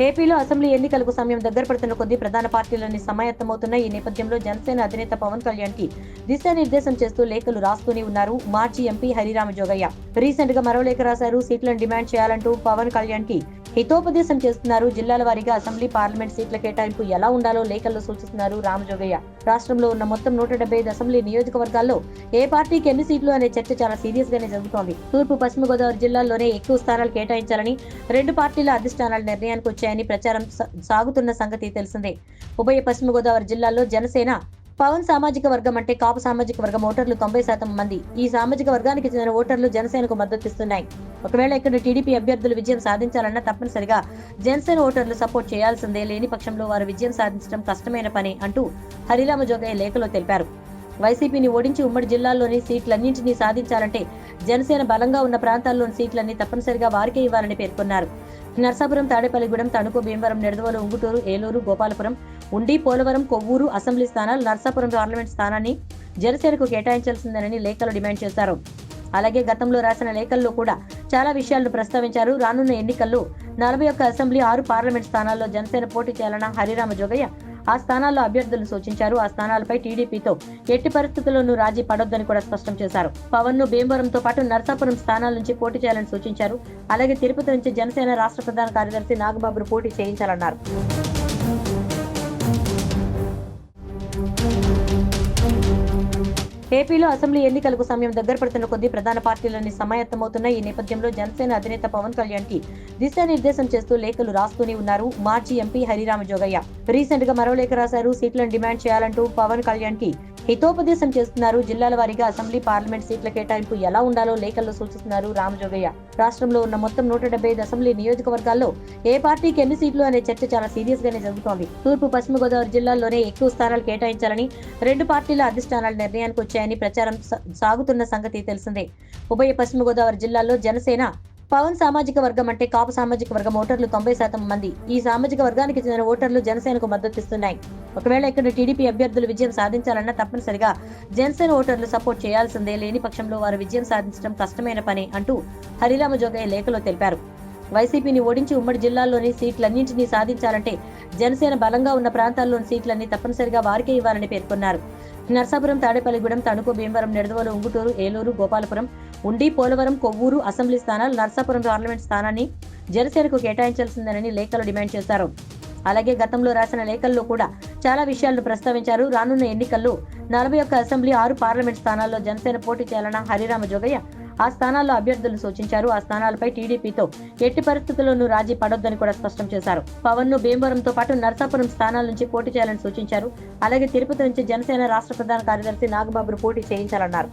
ఏపీలో అసెంబ్లీ ఎన్నికలకు సమయం దగ్గర పడుతున్న కొద్దీ ప్రధాన పార్టీలన్నీ సమాయత్తమవుతున్న ఈ నేపథ్యంలో జనసేన అధినేత పవన్ కళ్యాణ్కి దిశానిర్దేశం చేస్తూ లేఖలు రాస్తూనే ఉన్నారు మాజీ ఎంపీ హరిరామ జోగయ్య. రీసెంట్గా మరో లేఖ రాశారు. సీట్లను డిమాండ్ చేయాలంటూ పవన్ కళ్యాణ్కి హితోపదేశం చేస్తున్నారు. జిల్లాల వారీగా అసెంబ్లీ పార్లమెంట్ సీట్ల కేటాయింపు ఎలా ఉండాలో లేఖల్లో సూచిస్తున్నారు రామజోగయ్య రాష్ట్రంలో ఉన్న మొత్తం నూట డెబ్బై ఐదు అసెంబ్లీ నియోజకవర్గాల్లో ఏ పార్టీకి ఎన్ని సీట్లు అనే చర్చ చాలా సీరియస్ గానే జరుగుతోంది. తూర్పు పశ్చిమ గోదావరి జిల్లాల్లోనే ఎక్కువ స్థానాలు కేటాయించాలని రెండు పార్టీల అధిష్టానాల నిర్ణయానికి వచ్చాయని ప్రచారం సాగుతున్న సంగతి తెలిసిందే. ఉభయ పశ్చిమ గోదావరి జిల్లాల్లో జనసేన పవన్ సామాజిక వర్గం అంటే కాపు సామాజిక వర్గం ఓటర్లు తొంభై శాతం మంది. ఈ సామాజిక వర్గానికి చెందిన ఓటర్లు జనసేనకు మద్దతిస్తున్నాయి ఒకవేళ ఇక్కడ టీడీపీ అభ్యర్థులు విజయం సాధించాలన్నా తప్పనిసరిగా జనసేన ఓటర్లు సపోర్ట్ చేయాల్సిందే. లేని పక్షంలో వారు విజయం సాధించడం కష్టమైన పని అంటూ హరిరామ జోగయ్య లేఖలో తెలిపారు. వైసీపీని ఓడించి ఉమ్మడి జిల్లాల్లోని సీట్లన్నింటినీ సాధించాలంటే జనసేన బలంగా ఉన్న ప్రాంతాల్లోని సీట్లన్నీ తప్పనిసరిగా వారికే ఇవ్వాలని పేర్కొన్నారు. నర్సాపురం తాడేపల్లిగూడెం తణుకు భీమవరం నిడదవోలు ఉంగుటూరు ఏలూరు గోపాలపురం ఉండి పోలవరం కొవ్వూరు అసెంబ్లీ స్థానాలు నర్సాపురం పార్లమెంట్ స్థానాన్ని జనసేనకు కేటాయించాల్సిందేనని లేఖలు డిమాండ్ చేశారు. అలాగే గతంలో రాసిన లేఖల్లో కూడా చాలా విషయాలను ప్రస్తావించారు. రానున్న ఎన్నికల్లో నలభై ఒక్క అసెంబ్లీ ఆరు పార్లమెంట్ స్థానాల్లో జనసేన పోటీ చేయాలన్న హరిరామ జోగయ్య ఆ స్థానాల్లో అభ్యర్థులను సూచించారు. ఆ స్థానాలపై టీడీపీతో ఎట్టి పరిస్థితుల్లోనూ రాజీ పడొద్దని కూడా స్పష్టం చేశారు. పవన్ను భీమవరంతో పాటు నర్సాపురం స్థానాల నుంచి పోటీ చేయాలని సూచించారు. అలాగే తిరుపతి నుంచి జనసేన రాష్ట్ర ప్రధాన కార్యదర్శి నాగబాబును పోటీ చేయించాలన్నారు. ఏపీలో అసెంబ్లీ ఎన్నికలకు సమయం దగ్గర పడుతున్న కొద్దీ ప్రధాన పార్టీలన్నీ సమాయత్తమవుతున్న ఈ నేపథ్యంలో జనసేన అధినేత పవన్ కళ్యాణ్కి దిశానిర్దేశం చేస్తూ లేఖలు రాస్తూనే ఉన్నారు. మాజీ ఎంపీ హరిరామ జోగయ్య. రీసెంట్గా మరో లేఖ రాశారు. సీట్లను డిమాండ్ చేయాలంటూ పవన్ కళ్యాణ్కి హితోపదేశం చేస్తున్నారు. జిల్లాల వారీగా అసెంబ్లీ పార్లమెంట్ సీట్ల కేటాయింపు ఎలా ఉండాలో లేఖల్లో సూచిస్తున్నారు రామజోగయ్య రాష్ట్రంలో ఉన్న మొత్తం నూట డెబ్బై ఐదు అసెంబ్లీ నియోజకవర్గాల్లో ఏ పార్టీకి ఎన్ని సీట్లు అనే చర్చ చాలా సీరియస్ గానే జరుగుతోంది. తూర్పు పశ్చిమ గోదావరి జిల్లాల్లోనే ఎక్కువ స్థానాలు కేటాయించాలని రెండు పార్టీల అధిష్టానాల నిర్ణయానికి వచ్చాయని ప్రచారం సాగుతున్న సంగతి తెలిసిందే. ఉభయ పశ్చిమ గోదావరి జిల్లాల్లో జనసేన పవన్ సామాజిక వర్గం అంటే కాపు సామాజిక వర్గం ఓటర్లు తొంభై శాతం మంది. ఈ సామాజిక వర్గానికి చెందిన ఓటర్లు జనసేనకు మద్దతిస్తున్నాయి ఒకవేళ ఇక్కడ టీడీపీ అభ్యర్థులు విజయం సాధించాలన్నా తప్పనిసరిగా జనసేన ఓటర్లు సపోర్ట్ చేయాల్సిందే. లేని పక్షంలో వారు విజయం సాధించడం కష్టమైన పని అంటూ హరిరామ జోగయ్య లేఖలో తెలిపారు. వైసీపీని ఓడించి ఉమ్మడి జిల్లాల్లోని సీట్లన్నింటినీ సాధించాలంటే జనసేన బలంగా ఉన్న ప్రాంతాల్లోని సీట్లన్నీ తప్పనిసరిగా వారికే ఇవ్వాలని పేర్కొన్నారు. నర్సాపురం తాడేపల్లిగూడెం తణుకు భీమవరం నిడదవోలు ఉంగుటూరు ఏలూరు గోపాలపురం ఉండి పోలవరం కొవ్వూరు అసెంబ్లీ స్థానాలు నర్సాపురం పార్లమెంట్ స్థానాన్ని జనసేనకు కేటాయించాల్సిందేనని లేఖలు డిమాండ్ చేశారు. అలాగే గతంలో రాసిన లేఖల్లో కూడా చాలా విషయాలను ప్రస్తావించారు. రానున్న ఎన్నికల్లో నలభై ఒక్క అసెంబ్లీ ఆరు పార్లమెంట్ స్థానాల్లో జనసేన పోటీ చేయాలన్న హరిరామ జోగయ్య ఆ స్థానాల్లో అభ్యర్థులను సూచించారు. ఆ స్థానాలపై టీడీపీతో ఎట్టి పరిస్థితుల్లోనూ రాజీ పడొద్దని కూడా స్పష్టం చేశారు. పవన్ను భీమవరంతో పాటు నర్సాపురం స్థానాల నుంచి పోటీ చేయాలని సూచించారు. అలాగే తిరుపతి నుంచి జనసేన రాష్ట్ర ప్రధాన కార్యదర్శి నాగబాబును పోటీ చేయించాలన్నారు.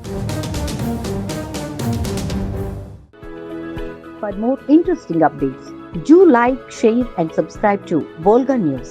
For more interesting updates, do like, share and subscribe to Volga News.